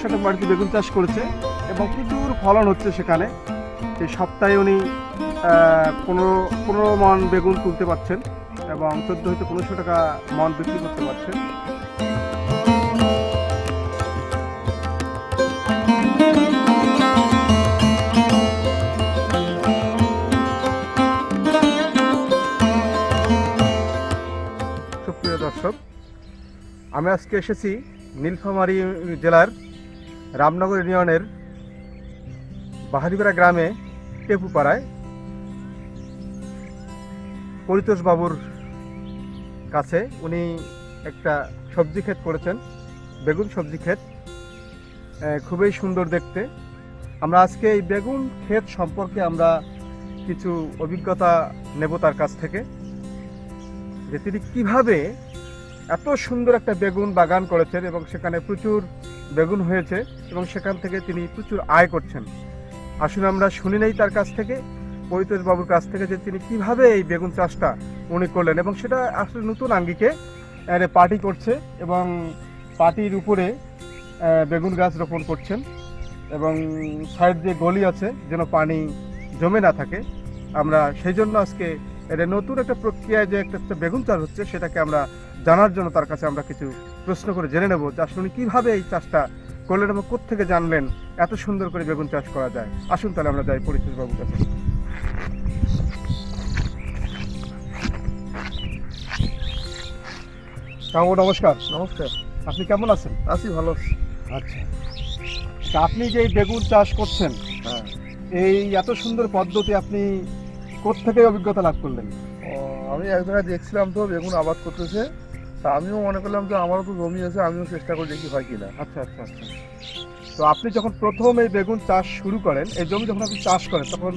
শতক বাড়িতে বেগুন চাষ করেছে এবং প্রচুর ফলন হচ্ছে সেখানে। এই সপ্তাহে উনি পনেরো পনেরো মন বেগুন তুলতে পারছেন এবং চোদ্দ হইতে পনেরোশো টাকা মন বিক্রি করতে পারছেন। আমি আজকে এসেছি নীলফামারী জেলার রামনগর ইউনিয়নের বাহারিপাড়া গ্রামে টেপুপাড়ায় পরিতোষ বাবুর কাছে উনি একটা সবজি ক্ষেত করেছেন, বেগুন সবজি ক্ষেত। খুবই সুন্দর দেখতে। আমরা আজকে এই বেগুন ক্ষেত সম্পর্কে আমরা কিছু অভিজ্ঞতা নেব তার কাছ থেকে, যে তিনি কীভাবে এত সুন্দর একটা বেগুন বাগান করেছেন এবং সেখানে প্রচুর বেগুন হয়েছে এবং সেখান থেকে তিনি প্রচুর আয় করছেন। আসুন আমরা শুনি নেই তার কাছ থেকে বাবুর কাছ থেকে যে তিনি কীভাবে এই বেগুন চাষটা উনি করলেন এবং সেটা আসলে নতুন আঙ্গিকে পার্টি করছে এবং পার্টির উপরে বেগুন গাছ রোপণ করছেন এবং সাইড দিয়ে গলি আছে যেন পানি জমে না থাকে। আমরা সেই জন্য আজকে এটা নতুন একটা প্রক্রিয়ায় যে একটা বেগুন চাষ হচ্ছে সেটাকে আমরা জানার জন্য তার কাছে আমরা কিছু প্রশ্ন করে জেনে নেব। যে আসলে উনি কীভাবে এই চাষটা করলেন এবং কোত্থেকে জানলেন এত সুন্দর করে বেগুন চাষ করা যায়? আসুন তাহলে আমরা যাই বাবুর কাছে। কাকু নমস্কার। নমস্কার। আপনি কেমন আছেন? আছি ভালো। আচ্ছা। আপনি যে বেগুন চাষ করছেন হ্যাঁ। এই এত সুন্দর পদ্ধতি আপনি কোত্থেকে অভিজ্ঞতা লাভ করলেন? আমি এক জায়গায় দেখছিলাম তো বেগুন আবাদ করতেছে। তা আমিও মনে করলাম যে আমারও তো জমি আছে আমিও চেষ্টা করে দেখি হয় কিনা। আচ্ছা আচ্ছা আচ্ছা। তো আপনি যখন প্রথম এই বেগুন চাষ শুরু করেন এই জমি যখন আপনি চাষ করেন তখন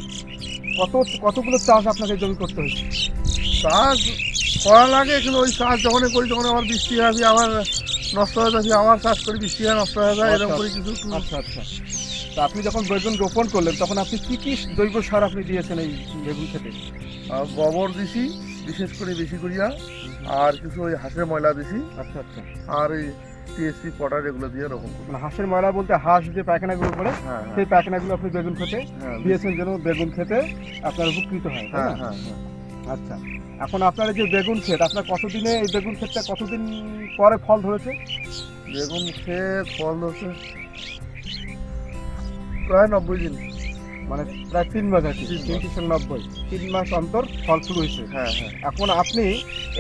কত কতগুলো চাষ আপনাকে এই জমি করতে হয়েছে? চাষ করা লাগে কিন্তু ওই চাষ যখনই করি তখন আমার বৃষ্টি হয় আসি, আবার নষ্ট হয়ে যাচ্ছে আবার চাষ করি বৃষ্টি হয় নষ্ট হয়ে যায় এরকম আচ্ছা, করে কিছু আচ্ছা আচ্ছা। তা আপনি যখন বেগুন রোপণ করলেন তখন আপনি কি কি জৈব সার আপনি দিয়েছেন এই বেগুন খেতে গোবর দিছি বিশেষ করে বেশি করিয়া আর কিছু ওই হাঁসের ময়লা দিছি। আচ্ছা আচ্ছা। আর এই টিএসপি পটার এগুলো দিয়ে রকম করি মানে হাঁসের ময়লা বলতে হাঁস যে পায়খানাগুলো করে হ্যাঁ সেই পায়খানাগুলো আপনি বেগুন খেতে হ্যাঁ দিয়েছেন যেন বেগুন খেতে আপনার উপকৃত হয় হ্যাঁ হ্যাঁ হ্যাঁ। আচ্ছা। এখন আপনার যে বেগুন ক্ষেত আপনার কতদিনে এই বেগুন ক্ষেতটা কতদিন পরে ফল ধরেছে? বেগুন খেয়ে ফল ধরছে প্রায় নব্বই দিন। মানে প্রায় তিন মাস আছে তিন। তিনশো নব্বই। তিন মাস অন্তর ফল শুরু হয়েছে। হ্যাঁ হ্যাঁ। এখন আপনি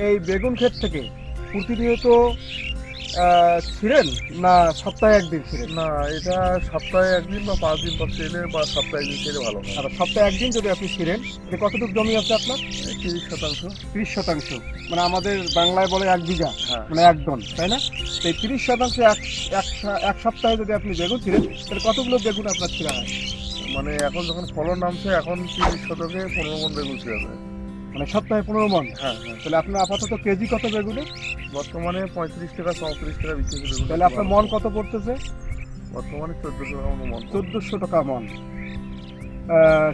এই বেগুন ক্ষেত থেকে প্রতিনিয়ত ছিলেন? না সপ্তাহে একদিন ছিলেন। না এটা সপ্তাহে একদিন বা পাঁচ দিন পর ছেলে বা সপ্তাহে একদিন ছেলে ভালো। আর সপ্তাহে একদিন যদি আপনি ছিলেন যে কতটুকু জমি আছে আপনার? তিরিশ শতাংশ। ত্রিশ শতাংশ। মানে আমাদের বাংলায় বলে এক বিঘা হ্যাঁ। মানে একদম তাই না? এই তিরিশ শতাংশ এক এক সপ্তাহে যদি আপনি বেগুন ছিলেন তাহলে কতগুলো বেগুন আপনার ছিঁড়া হয়? মানে এখন যখন ফলন নামছে এখন তিরিশ শতকে পনেরো মন বেগুন ছিল মানে সপ্তাহে পনেরো মন। হ্যাঁ হ্যাঁ। তাহলে আপনার আপাতত কেজি কত বেগুনে? বর্তমানে পঁয়ত্রিশ টাকা চৌত্রিশ টাকা বিক্রি বেগুন। তাহলে আপনার মন কত পড়তেছে? বর্তমানে চোদ্দশো টাকা মন। চোদ্দোশো টাকা মন।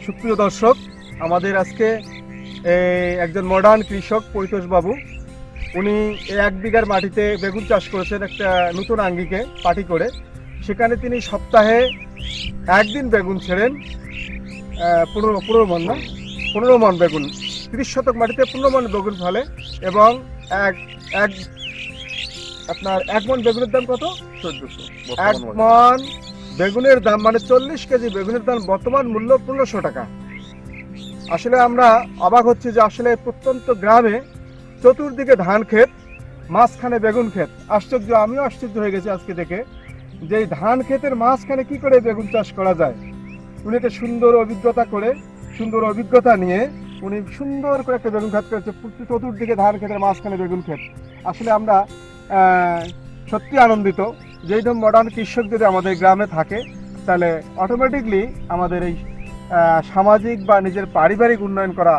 সুপ্রিয় দর্শক আমাদের আজকে এই একজন মডার্ন কৃষক পরিতোষ বাবু উনি এক বিঘার মাটিতে বেগুন চাষ করেছেন একটা নতুন আঙ্গিকে পাটি করে। সেখানে তিনি সপ্তাহে একদিন বেগুন ছেড়েন। পনেরো পনেরো মন না? পনেরো মন বেগুন। তিরিশ শতক মাটিতে পূর্ণমান বেগুন ফলে এবং এক এক আপনার এক মন বেগুনের দাম কত? চোদ্দশো এক মন বেগুনের দাম মানে চল্লিশ কেজি বেগুনের দাম বর্তমান মূল্য পনেরোশো টাকা। আসলে আমরা অবাক হচ্ছি যে আসলে প্রত্যন্ত গ্রামে চতুর্দিকে ধান ক্ষেত মাঝখানে বেগুন ক্ষেত। আশ্চর্য আমিও আশ্চর্য হয়ে গেছি আজকে দেখে যে এই ধান ক্ষেতের মাঝখানে কি করে বেগুন চাষ করা যায়। উনি একটা সুন্দর অভিজ্ঞতা করে সুন্দর অভিজ্ঞতা নিয়ে উনি সুন্দর করে একটা বেগুন ক্ষেত করেছে চতুর্দিকে ধান ক্ষেতের মাঝখানে বেগুন ক্ষেত। আসলে আমরা সত্যি আনন্দিত। যেই ধরুন মডার্ন কৃষক যদি আমাদের গ্রামে থাকে, তাহলে অটোমেটিকলি আমাদের এই সামাজিক বা নিজের পারিবারিক উন্নয়ন করা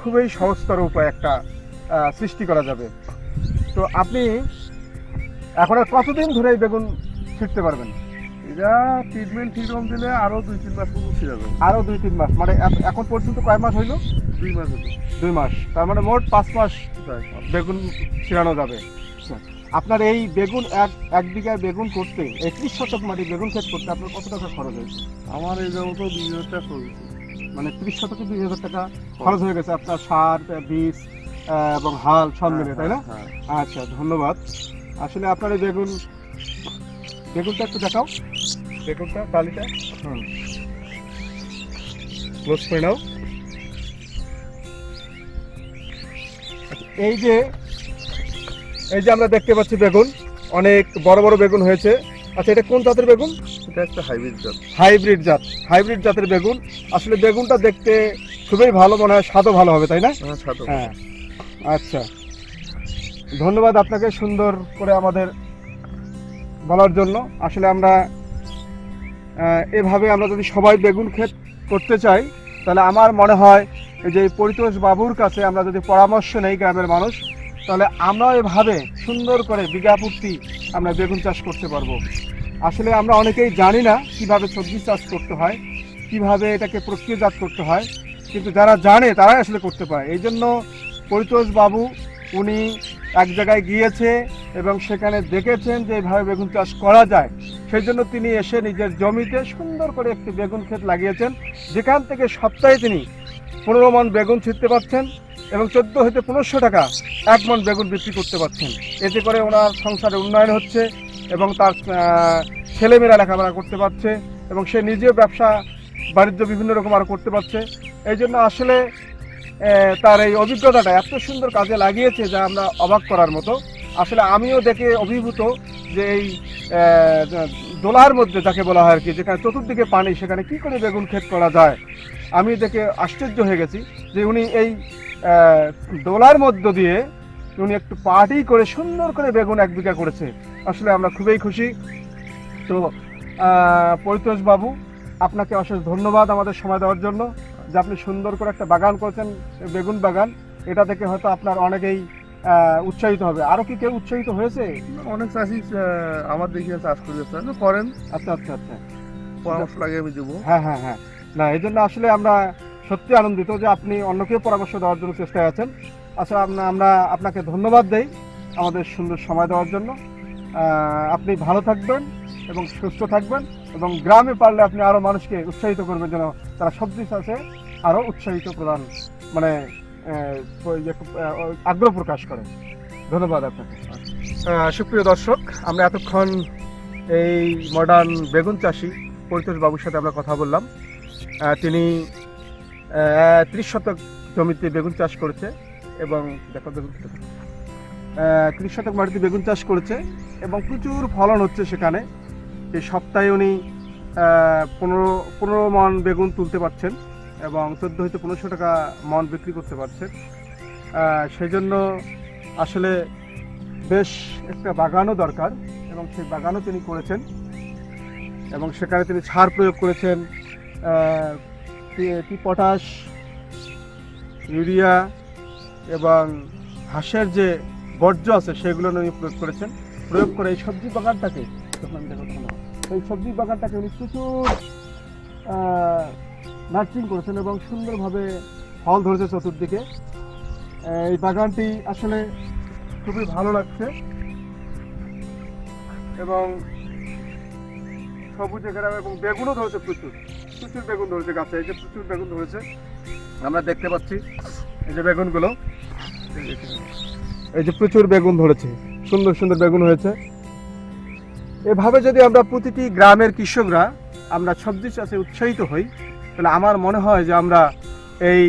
খুবই সহজতর উপায় একটা সৃষ্টি করা যাবে। তো আপনি এখন আর কতদিন ধরে এই বেগুন ছিটতে পারবেন? এটা ট্রিটমেন্ট ঠিকরকম দিলে আরও দুই তিন মাস পুরো ছিঁড়ে যাবে। আরও দুই তিন মাস। মানে এখন পর্যন্ত কয় মাস হইল? দুই মাস হলো দুই মাস। তার মানে মোট পাঁচ মাস বেগুন ছিড়ানো যাবে। আপনার এই বেগুন এক এক বিঘা বেগুন করতে একত্রিশ শতক মাটি বেগুন ক্ষেত করতে আপনার কত টাকা খরচ হয়েছে? আমার এই যেমন তো দুই হাজার টাকা খরচ মানে ত্রিশ শতকে দুই হাজার টাকা খরচ হয়ে গেছে আপনার সার বীজ এবং হাল সব মিলে তাই না? হ্যাঁ, আচ্ছা ধন্যবাদ। আসলে আপনার এই বেগুন বেগুনটা একটু দেখাও। বেগুনটা ডালিটা হুম। ক্লোজ করে নাও। এই যে এই যে আমরা দেখতে পাচ্ছি বেগুন অনেক বড় বড় বেগুন হয়েছে। আচ্ছা এটা কোন জাতের বেগুন? এটা একটা হাইব্রিড জাত। হাইব্রিড জাত হাইব্রিড জাতের বেগুন। আসলে বেগুনটা দেখতে খুবই ভালো মনে হয় স্বাদও ভালো হবে তাই না? হ্যাঁ হ্যাঁ। আচ্ছা। ধন্যবাদ আপনাকে সুন্দর করে আমাদের বলার জন্য। আসলে আমরা এভাবে আমরা যদি সবাই বেগুন ক্ষেত করতে চাই, তাহলে আমার মনে হয় যে পরিতোষ বাবুর কাছে আমরা যদি পরামর্শ নেই গ্রামের মানুষ, তাহলে আমরা এভাবে সুন্দর করে বিঘাপূর্তি আমরা বেগুন চাষ করতে পারব। আসলে আমরা অনেকেই জানি না কীভাবে সবজি চাষ করতে হয়, কীভাবে এটাকে প্রক্রিয়াজাত করতে হয়, কিন্তু যারা জানে তারাই আসলে করতে পারে। এই জন্য পরিতোষ বাবু, উনি এক জায়গায় গিয়েছে এবং সেখানে দেখেছেন যে এইভাবে বেগুন চাষ করা যায়। সেই জন্য তিনি এসে নিজের জমিতে সুন্দর করে একটি বেগুন ক্ষেত লাগিয়েছেন। যেখান থেকে সপ্তাহে তিনি পনেরো মন বেগুন ছিঁড়তে পারছেন এবং চোদ্দ হতে পনেরোশো টাকা এক মন বেগুন বিক্রি করতে পারছেন। এতে করে ওনার সংসারে উন্নয়ন হচ্ছে এবং তার ছেলেমেয়েরা লেখাপড়া করতে পারছে এবং সে নিজেও ব্যবসা, বাণিজ্য বিভিন্ন রকম আরও করতে পারছে। এই জন্য আসলে তার এই অভিজ্ঞতাটা এত সুন্দর কাজে লাগিয়েছে যা আমরা অবাক করার মতো। আসলে আমিও দেখে অভিভূত যে এই দোলার মধ্যে যাকে বলা হয় আর কি, যেখানে চতুর্দিকে পানি, সেখানে কি করে বেগুন ক্ষেত করা যায়? আমি দেখে আশ্চর্য হয়ে গেছি যে উনি এই দোলার মধ্য দিয়ে উনি একটু পাটি করে সুন্দর করে বেগুন এক বিঘা করেছে। আসলে আমরা খুবই খুশি। তো পরিতোষ বাবু আপনাকে অশেষ ধন্যবাদ আমাদের সময় দেওয়ার জন্য যে আপনি সুন্দর করে একটা বাগান করেছেন, বেগুন বাগান। এটা দেখে হয়তো আপনার অনেকেই উৎসাহিত হবে। আরও কি কেউ উৎসাহিত হয়েছে? অনেক চাষি আমার দেখিয়ে চাষ করেছে না, করেন। আচ্ছা আচ্ছা আচ্ছা। পরামর্শ লাগে আমি দেবো। হ্যাঁ হ্যাঁ হ্যাঁ। না এই জন্য আসলে আমরা সত্যি আনন্দিত যে আপনি অন্যকেও পরামর্শ দেওয়ার জন্য চেষ্টায় আছেন। আচ্ছা আমরা আপনাকে ধন্যবাদ দেই আমাদের সুন্দর সময় দেওয়ার জন্য। আপনি ভালো থাকবেন এবং সুস্থ থাকবেন এবং গ্রামে পারলে আপনি আরও মানুষকে উৎসাহিত করবেন যেন তারা সবজি চাষে আরও উৎসাহিত প্রদান মানে আগ্রহ প্রকাশ করেন। ধন্যবাদ আপনাকে। সুপ্রিয় দর্শক, আমরা এতক্ষণ এই মডার্ন বেগুন চাষি পরিতোষ বাবুর সাথে আমরা কথা বললাম। তিনি ত্রিশ শতক জমিতে বেগুন চাষ করেছে এবং দেখো বেগুন ত্রিশ শতক মাটিতে বেগুন চাষ করেছে এবং প্রচুর ফলন হচ্ছে সেখানে। এই সপ্তাহে উনি পনেরো পনেরো মন বেগুন তুলতে পারছেন। এবং চোদ্দ হইতে পনেরোশো টাকা মন বিক্রি করতে পারছে। সেই জন্য আসলে বেশ একটা বাগানও দরকার এবং সেই বাগানও তিনি করেছেন এবং সেখানে তিনি সার প্রয়োগ করেছেন পটাশ, ইউরিয়া এবং হাঁসের যে বর্জ্য আছে সেগুলো উনি প্রয়োগ করেছেন। প্রয়োগ করে এই সবজি বাগানটাকে দেখাবো এই সবজি বাগানটাকে উনি প্রচুর নার্সিং করেছেন এবং সুন্দরভাবে ফল ধরেছে চতুর্দিকে। এই বাগানটি আসলে খুবই ভালো লাগছে। এবং সবুজে গ্রাম এবং বেগুনও ধরেছে প্রচুর। প্রচুর বেগুন ধরেছে গাছে, এই যে প্রচুর বেগুন ধরেছে। আমরা দেখতে পাচ্ছি এই যে বেগুনগুলো। এই যে প্রচুর বেগুন ধরেছে, সুন্দর সুন্দর বেগুন হয়েছে। এভাবে যদি আমরা প্রতিটি গ্রামের কৃষকরা আমরা সবজি চাষে উৎসাহিত হই তাহলে আমার মনে হয় যে আমরা এই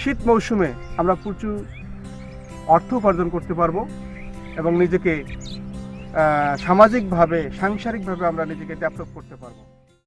শীত মৌসুমে আমরা প্রচুর অর্থ উপার্জন করতে পারব এবং নিজেকে সামাজিকভাবে, সাংসারিকভাবে আমরা নিজেকে ডেভেলপ করতে পারব।